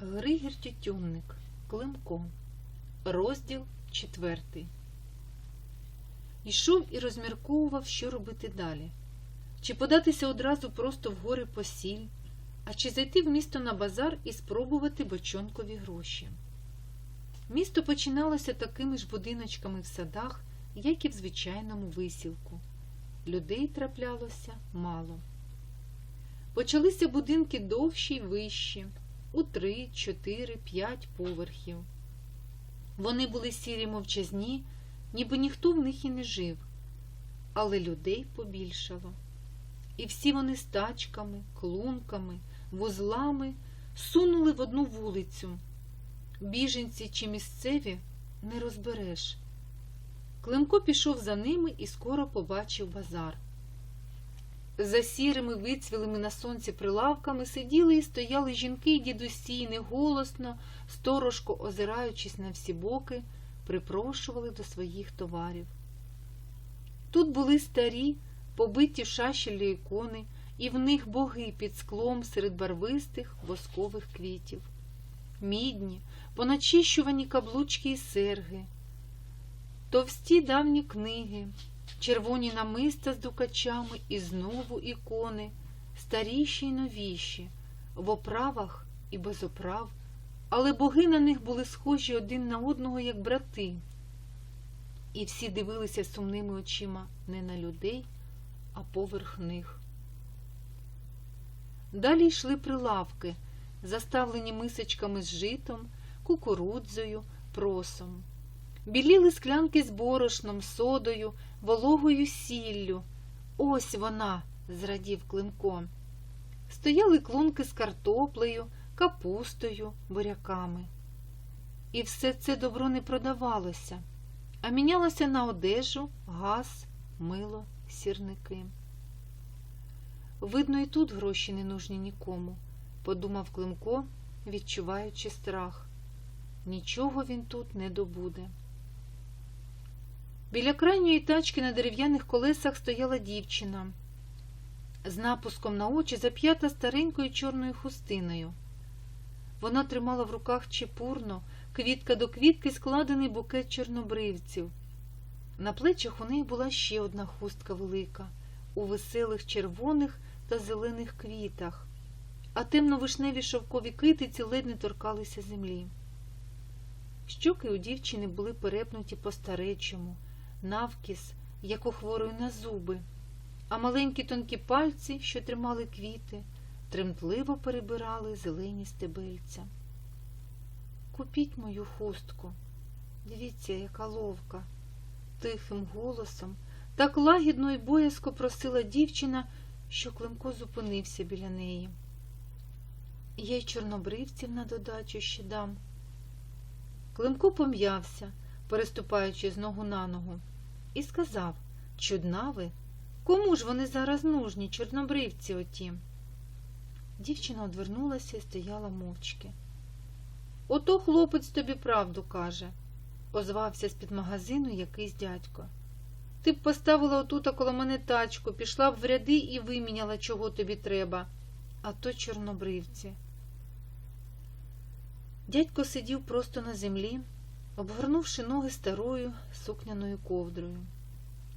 Григір Тютюнник, Климко, розділ четвертий. Йшов і розмірковував, що робити далі. Чи податися одразу просто в гори по сіль, а чи зайти в місто на базар і спробувати бочонкові гроші. Місто починалося такими ж будиночками в садах, як і в звичайному висілку. Людей траплялося мало. Почалися будинки довші й вищі, у три, чотири, п'ять поверхів. Вони були сірі мовчазні, ніби ніхто в них і не жив, але людей побільшало. І всі вони з тачками, клунками, вузлами сунули в одну вулицю. Біженці чи місцеві не розбереш. Климко пішов за ними і скоро побачив базар. За сірими вицвілими на сонці прилавками сиділи і стояли жінки й дідусі, і неголосно, сторожко озираючись на всі боки, припрошували до своїх товарів. Тут були старі, побиті шашелі ікони, і в них боги під склом серед барвистих воскових квітів, мідні, поначищувані каблучки і серги, товсті давні книги, червоні намиста з дукачами і знову ікони, старіші й новіші, в оправах і без оправ, але боги на них були схожі один на одного, як брати. І всі дивилися сумними очима не на людей, а поверх них. Далі йшли прилавки, заставлені мисочками з житом, кукурудзою, просом. Біліли склянки з борошном, содою, вологою сіллю. Ось вона, зрадів Климко. Стояли клунки з картоплею, капустою, буряками. І все це добро не продавалося, а мінялося на одежу, газ, мило, сірники. Видно, і тут гроші не нужні нікому, подумав Климко, відчуваючи страх. Нічого він тут не добуде. Біля крайньої тачки на дерев'яних колесах стояла дівчина з напуском на очі зап'ята старенькою чорною хустиною. Вона тримала в руках чепурно, квітка до квітки складений букет чорнобривців. На плечах у неї була ще одна хустка велика, у веселих червоних та зелених квітах, а темно-вишневі шовкові китиці ледь не торкалися землі. Щоки у дівчини були перепнуті по-старечому, навкіс, як у хворої на зуби, а маленькі тонкі пальці, що тримали квіти, тремтливо перебирали зелені стебельця. Купіть мою хустку, дивіться, яка ловка, тихим голосом, так лагідно й боязко просила дівчина, що Климко зупинився біля неї. Я й чорнобривців на додачу ще дам. Климко пом'явся, переступаючи з ногу на ногу, і сказав Чудна ви, кому ж вони зараз нужні, чорнобривці оті? Дівчина одвернулася і стояла мовчки. Ото хлопець тобі правду каже, озвався з-під магазину якийсь дядько. Ти б поставила отута коло мене тачку, пішла б в ряди і виміняла, чого тобі треба, а то чорнобривці. Дядько сидів просто на землі, обгорнувши ноги старою сукняною ковдрою.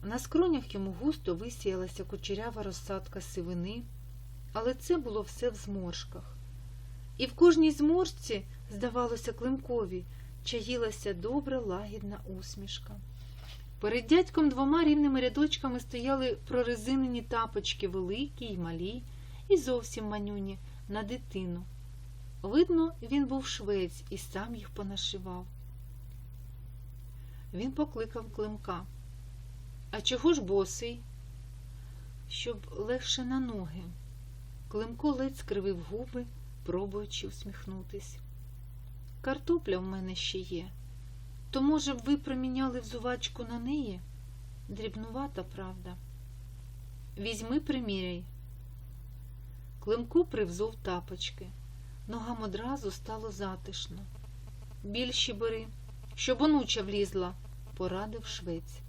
На скронях йому густо висіялася кучерява розсадка сивини, але це було все в зморшках. І в кожній зморшці, здавалося, Климкові, чаїлася добра лагідна усмішка. Перед дядьком двома рівними рядочками стояли прорезинені тапочки великі й малі, і зовсім манюні на дитину. Видно, він був швець і сам їх понашивав. Він покликав Климка. А чого ж босий? Щоб легше на ноги. Климко ледь скривив губи, пробуючи усміхнутись. Картопля в мене ще є. То, може б, ви проміняли взувачку на неї? Дрібнувата, правда. Візьми, приміряй. Климку привзув тапочки. Ногам одразу стало затишно. Більші бери, щоб онуча влізла, порадив швець.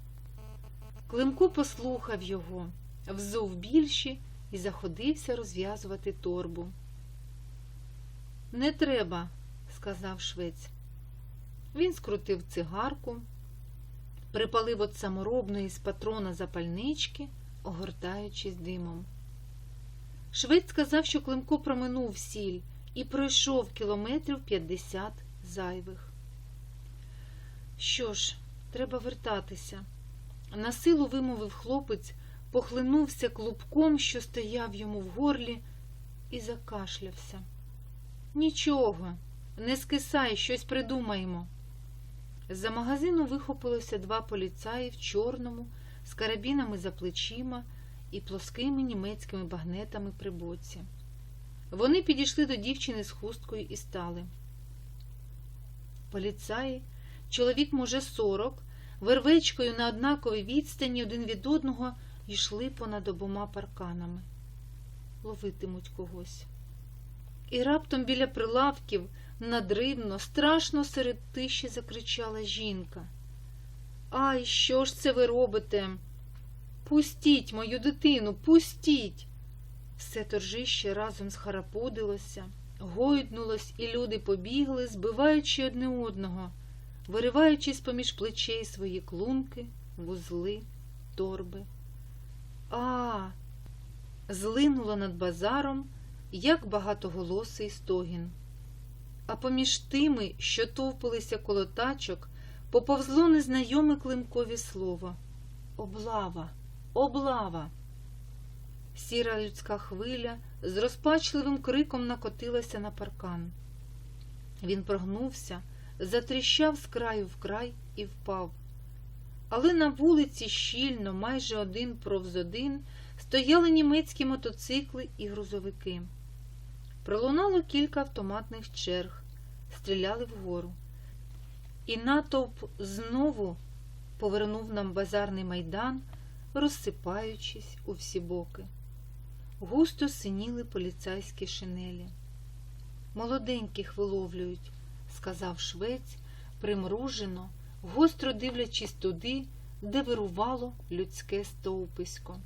Климко послухав його, взув більші і заходився розв'язувати торбу. Не треба, сказав швець. Він скрутив цигарку, припалив от саморобної з патрона запальнички, огортаючись димом. Швець сказав, що Климко проминув сіль і пройшов кілометрів 50 зайвих. Що ж, треба вертатися. На силу вимовив хлопець, похлинувся клубком, що стояв йому в горлі, і закашлявся. Нічого, не скисай, щось придумаємо. З-за магазину вихопилося два поліцаї в чорному, з карабінами за плечима і плоскими німецькими багнетами при боці. Вони підійшли до дівчини з хусткою і стали. Поліцаї, чоловік, може, сорок, вервечкою на однаковій відстані один від одного йшли понад обома парканами. Ловитимуть когось. І раптом біля прилавків надривно, страшно серед тиші закричала жінка. Ай, що ж це ви робите? Пустіть мою дитину, пустіть. Все торжище разом схарапудилося, гойднулось, і люди побігли, збиваючи одне одного, вириваючись поміж плечей свої клунки, вузли, торби. А, злинуло над базаром, як багатоголосий стогін. А поміж тими, що товпилися коло тачок, поповзло незнайоме климкові слово Облава, облава. Сіра людська хвиля з розпачливим криком накотилася на паркан. Він прогнувся, затріщав з краю в край і впав. Але на вулиці щільно, майже один провз один, стояли німецькі мотоцикли і грузовики. Пролунало кілька автоматних черг, стріляли вгору. І натовп знову повернув нам базарний майдан, розсипаючись у всі боки. Густо синіли поліцайські шинелі. Молоденьких виловлюють, сказав швець, примружено, гостро дивлячись туди, де вирувало людське стовписько.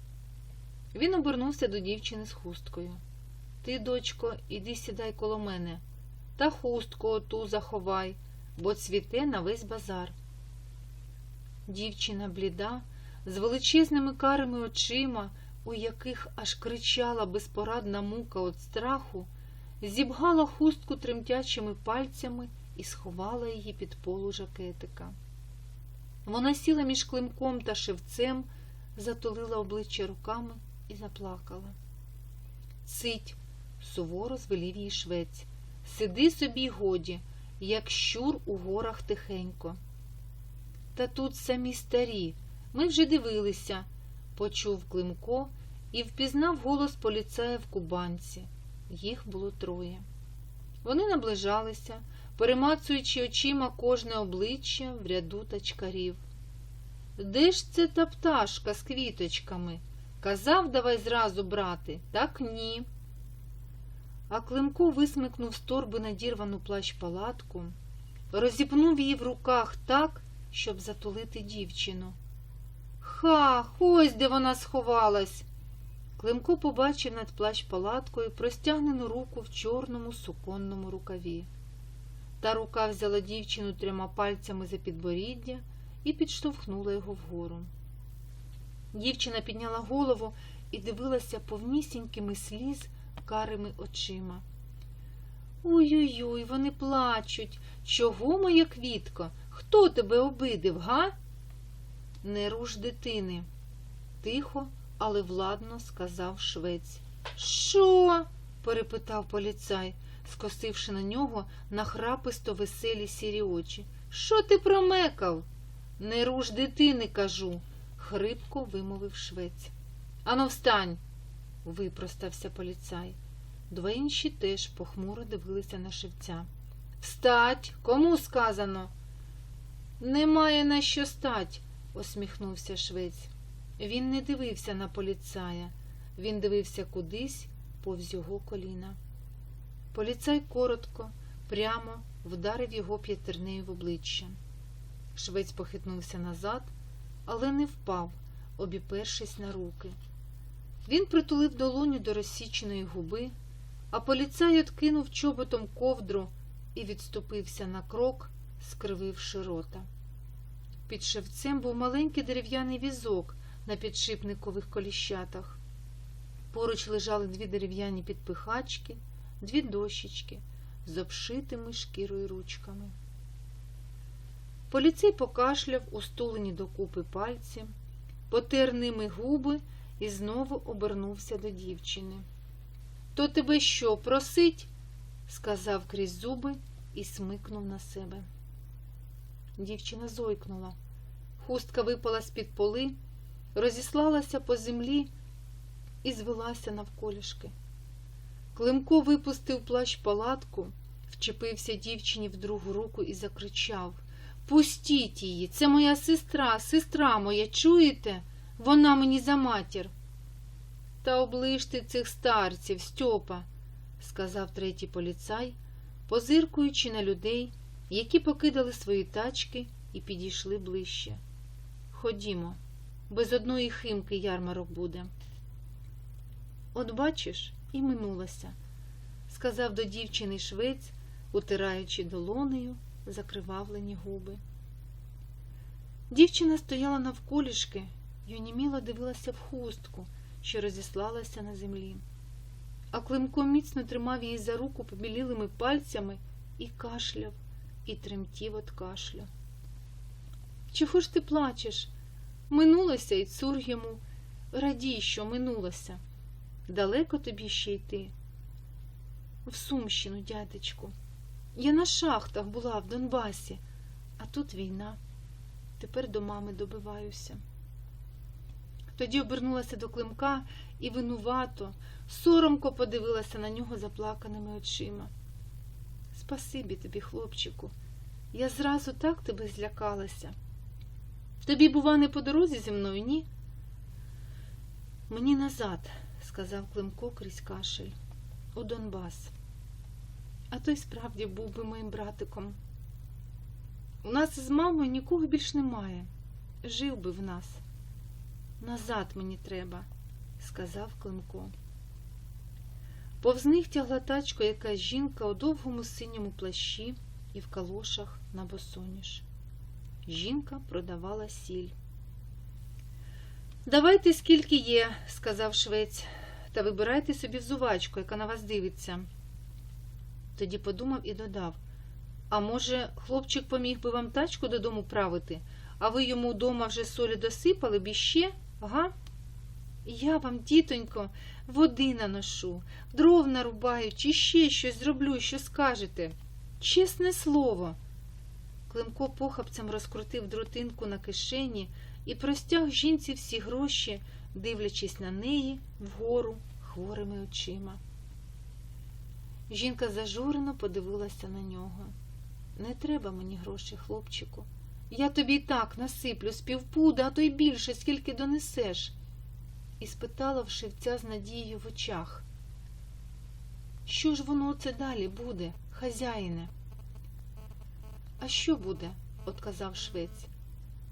Він обернувся до дівчини з хусткою. Ти, дочко, іди сідай коло мене, та хустку оту заховай, бо цвіте на весь базар. Дівчина бліда, з величезними карими очима, у яких аж кричала безпорадна мука від страху, зібгала хустку тремтячими пальцями і сховала її під полу жакетика. Вона сіла між климком та шевцем, затулила обличчя руками і заплакала. Цить, суворо звелів їй швець, сиди собі годі, як щур у горах тихенько. Та тут самі старі, ми вже дивилися, почув Климко і впізнав голос поліцая в кубанці. Їх було троє. Вони наближалися, перемацуючи очима кожне обличчя в ряду тачкарів. Де ж це та пташка з квіточками? Казав, давай зразу брати, так ні. А Климко висмикнув з торби надірвану плащ палатку, розіпнув її в руках так, щоб затулити дівчину. Ха, ось де вона сховалась. Климко побачив над плащ палаткою простягнену руку в чорному суконному рукаві. Та рука взяла дівчину трьома пальцями за підборіддя і підштовхнула його вгору. Дівчина підняла голову і дивилася повнісінькими сліз карими очима. Ой-ой-ой, вони плачуть. Чого, моя квітко? Хто тебе обидив, га? Не руш дитини, тихо, але владно сказав швець. Що? перепитав поліцай, скосивши на нього нахраписто веселі сірі очі. Що ти промекав? Не руш дитини, кажу, хрипко вимовив швець. Ану, встань, випростався поліцай. Два інші теж похмуро дивилися на шевця. Встать, кому сказано? Немає на що стать, усміхнувся швець. Він не дивився на поліцая, він дивився кудись повз його коліна. Поліцай коротко, прямо вдарив його п'ятернею в обличчя. Швець похитнувся назад, але не впав, обіпершись на руки. Він притулив долоню до розсіченої губи, а поліцай откинув чоботом ковдру і відступився на крок, скрививши рота. Під шевцем був маленький дерев'яний візок на підшипникових коліщатах. Поруч лежали дві дерев'яні підпихачки, дві дощечки з обшитими шкірою ручками. Поліцей покашляв устулені докупи пальці, потер ними губи і знову обернувся до дівчини. То тебе що, просить? сказав крізь зуби і смикнув на себе. Дівчина зойкнула. Хустка випала з-під поли, розіслалася по землі і звелася навколішки. Климко випустив плащ палатку, вчепився дівчині в другу руку і закричав Пустіть її, це моя сестра, сестра моя, чуєте? Вона мені за матір. Та оближте цих старців, Стьопа, сказав третій поліцай, позиркуючи на людей, які покидали свої тачки і підійшли ближче. Ходімо, без одної химки ярмарок буде. От бачиш, і минулося, сказав до дівчини швець, утираючи долонею закривавлені губи. Дівчина стояла навколішки й оніміло дивилася в хустку, що розіслалася на землі. А Климко міцно тримав її за руку побілілими пальцями і кашляв, і тремтів від кашлю. Чого ж ти плачеш? Минулося й цур йому. Радій, що минулося. Далеко тобі ще йти? В Сумщину, дядечку. Я на шахтах була в Донбасі, а тут війна. Тепер до мами добиваюся. Тоді обернулася до Климка і винувато, соромко подивилася на нього заплаканими очима. Спасибі тобі, хлопчику, я зразу так тебе злякалася. Тобі, бува, не по дорозі зі мною, ні? Мені назад, сказав Климко крізь кашель, у Донбас. А той справді був би моїм братиком. У нас з мамою нікого більш немає. Жив би в нас. Назад мені треба, сказав Климко. Повз них тягла тачку якась жінка у довгому синьому плащі і в калошах на босоніж. Жінка продавала сіль. Давайте скільки є, сказав швець, та вибирайте собі взувачку, яка на вас дивиться. Тоді подумав і додав А може, хлопчик поміг би вам тачку додому правити, а ви йому вдома вже солі досипали б іще, га? Я вам, тітонько, води наношу, дров нарубаю, чи ще щось зроблю, що скажете. Чесне слово. Климко похапцем розкрутив дротинку на кишені і простяг жінці всі гроші, дивлячись на неї вгору хворими очима. Жінка зажурено подивилася на нього. Не треба мені грошей, хлопчику. Я тобі і так насиплю з півпуда, а то й більше, скільки донесеш. І спитала в шевця з надією в очах. Що ж воно оце далі буде, хазяїне? А що буде? отказав швець.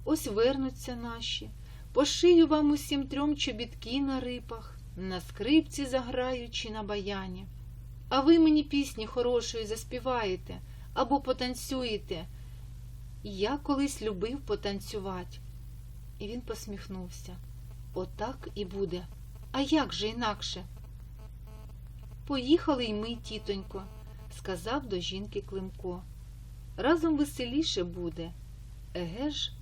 Ось вернуться наші, пошию вам усім трьом чобітки на рипах, на скрипці заграючи на баяні. А ви мені пісні хорошої заспіваєте або потанцюєте. Я колись любив потанцювати. І він посміхнувся. Отак і буде. А як же інакше? Поїхали й ми, тітонько, сказав до жінки Климко. Разом веселіше буде. Еге ж?